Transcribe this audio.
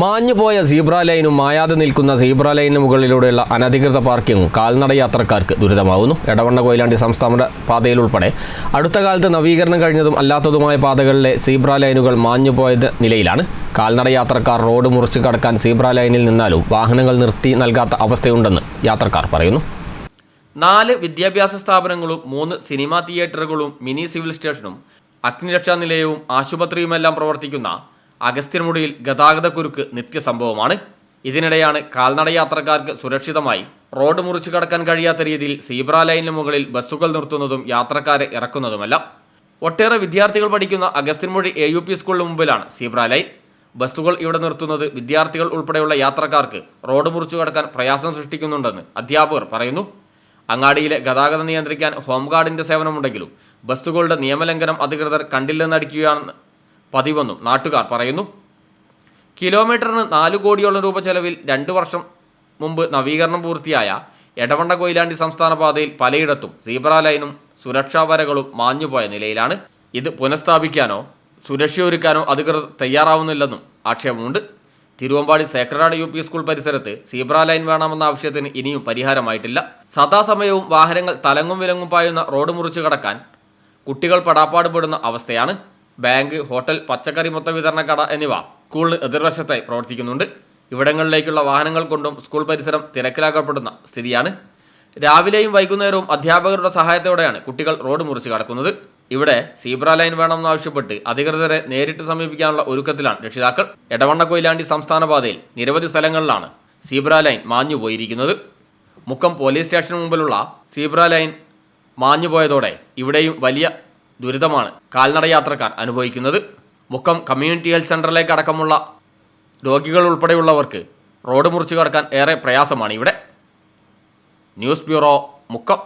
മാഞ്ഞുപോയ zebra ലൈനും മായാതെ നിൽക്കുന്ന സീബ്ര ലൈനിന് മുകളിലൂടെയുള്ള അനധികൃത പാർക്കിംഗ് കാൽനട യാത്രക്കാർക്ക് ദുരിതമാവുന്നു. എടവണ്ണ കൊയിലാണ്ടി സംസ്ഥാന പാതയിലുൾപ്പെടെ അടുത്ത കാലത്ത് നവീകരണം കഴിഞ്ഞതും അല്ലാത്തതുമായ പാതകളിലെ സീബ്ര ലൈനുകൾ മാഞ്ഞുപോയത് നിലയിലാണ്. കാൽനട യാത്രക്കാർ റോഡ് മുറിച്ച് കടക്കാൻ സീബ്ര ലൈനിൽ നിന്നാലും വാഹനങ്ങൾ നിർത്തി നൽകാത്ത അവസ്ഥയുണ്ടെന്ന് യാത്രക്കാർ പറയുന്നു. നാല് വിദ്യാഭ്യാസ സ്ഥാപനങ്ങളും മൂന്ന് സിനിമാ തിയേറ്ററുകളും മിനി സിവിൽ സ്റ്റേഷനും അഗ്നിരക്ഷാ നിലയവും ആശുപത്രിയുമെല്ലാം പ്രവർത്തിക്കുന്ന അഗസ്ത്യൻമുടിയിൽ ഗതാഗതക്കുരുക്ക് നിത്യസംഭവമാണ്. ഇതിനിടെയാണ് കാൽനട യാത്രക്കാർക്ക് സുരക്ഷിതമായി റോഡ് മുറിച്ചു കടക്കാൻ കഴിയാത്ത രീതിയിൽ സീബ്ര ലൈനിന് മുകളിൽ ബസ്സുകൾ നിർത്തുന്നതും യാത്രക്കാരെ ഇറക്കുന്നതുമല്ല. ഒട്ടേറെ വിദ്യാർത്ഥികൾ പഠിക്കുന്ന അഗസ്ത്യൻമുഴി എ യു പി സ്കൂളിന് മുമ്പിലാണ് സീബ്ര ലൈൻ. ബസ്സുകൾ ഇവിടെ നിർത്തുന്നത് വിദ്യാർത്ഥികൾ ഉൾപ്പെടെയുള്ള യാത്രക്കാർക്ക് റോഡ് മുറിച്ചു കടക്കാൻ പ്രയാസം സൃഷ്ടിക്കുന്നുണ്ടെന്ന് അധ്യാപകർ പറയുന്നു. അങ്ങാടിയിലെ ഗതാഗതം നിയന്ത്രിക്കാൻ ഹോംഗാർഡിന്റെ സേവനമുണ്ടെങ്കിലും ബസ്സുകളുടെ നിയമലംഘനം അധികൃതർ കണ്ടില്ലെന്നടിക്കുകയാണെന്ന് പതിവെന്നും നാട്ടുകാർ പറയുന്നു. കിലോമീറ്ററിന് നാല് കോടിയോളം രൂപ ചെലവിൽ രണ്ട് വർഷം മുമ്പ് നവീകരണം പൂർത്തിയായ എടവണ്ട കൊയിലാണ്ടി സംസ്ഥാന പാതയിൽ പലയിടത്തും സീബ്ര ലൈനും സുരക്ഷാ വരകളും മാഞ്ഞുപോയ നിലയിലാണ്. ഇത് പുനഃസ്ഥാപിക്കാനോ സുരക്ഷയൊരുക്കാനോ അധികൃതർ തയ്യാറാവുന്നില്ലെന്നും ആക്ഷേപമുണ്ട്. Thiruvambady sacred heart U P school പരിസരത്ത് സീബ്ര ലൈൻ വേണമെന്ന ആവശ്യത്തിന് ഇനിയും പരിഹാരമായിട്ടില്ല. സദാസമയവും വാഹനങ്ങൾ തലങ്ങും വിലങ്ങും പായുന്ന റോഡ് മുറിച്ചു കടക്കാൻ കുട്ടികൾ പടാപ്പാടുപെടുന്ന അവസ്ഥയാണ്. ബാങ്ക് ഹോട്ടൽ പച്ചക്കറി മൊത്ത വിതരണ കട എന്നിവ സ്കൂളിന് എതിർവശത്തായി പ്രവർത്തിക്കുന്നുണ്ട്. ഇവിടങ്ങളിലേക്കുള്ള വാഹനങ്ങൾ കൊണ്ടും സ്കൂൾ പരിസരം തിരക്കിലാക്കപ്പെടുന്ന സ്ഥിതിയാണ്. രാവിലെയും വൈകുന്നേരവും അധ്യാപകരുടെ സഹായത്തോടെയാണ് കുട്ടികൾ റോഡ് മുറിച്ച് കടക്കുന്നത്. ഇവിടെ സീബ്ര ലൈൻ വേണമെന്നാവശ്യപ്പെട്ട് അധികൃതരെ നേരിട്ട് സമീപിക്കാനുള്ള ഒരുക്കത്തിലാണ് രക്ഷിതാക്കൾ. എടവണ്ണ കൊയിലാണ്ടി സംസ്ഥാന പാതയിൽ നിരവധി സ്ഥലങ്ങളിലാണ് സീബ്ര ലൈൻ മാഞ്ഞുപോയിരിക്കുന്നത് മുക്കം പോലീസ് സ്റ്റേഷന് മുമ്പിലുള്ള സീബ്ര ലൈൻ മാഞ്ഞുപോയതോടെ ഇവിടെയും വലിയ ദുരിതമാണ്. കാൽനട യാത്രക്കാർ അനുഭവിക്കുന്നത് മുക്കം കമ്മ്യൂണിറ്റി ഹെൽത്ത് സെന്ററിലേക്ക് അടക്കമുള്ള രോഗികൾ ഉൾപ്പെടെയുള്ളവർക്ക് റോഡ് മുറിച്ചു കടക്കാൻ ഏറെ പ്രയാസമാണ് ഇവിടെ. News bureau Mukkam.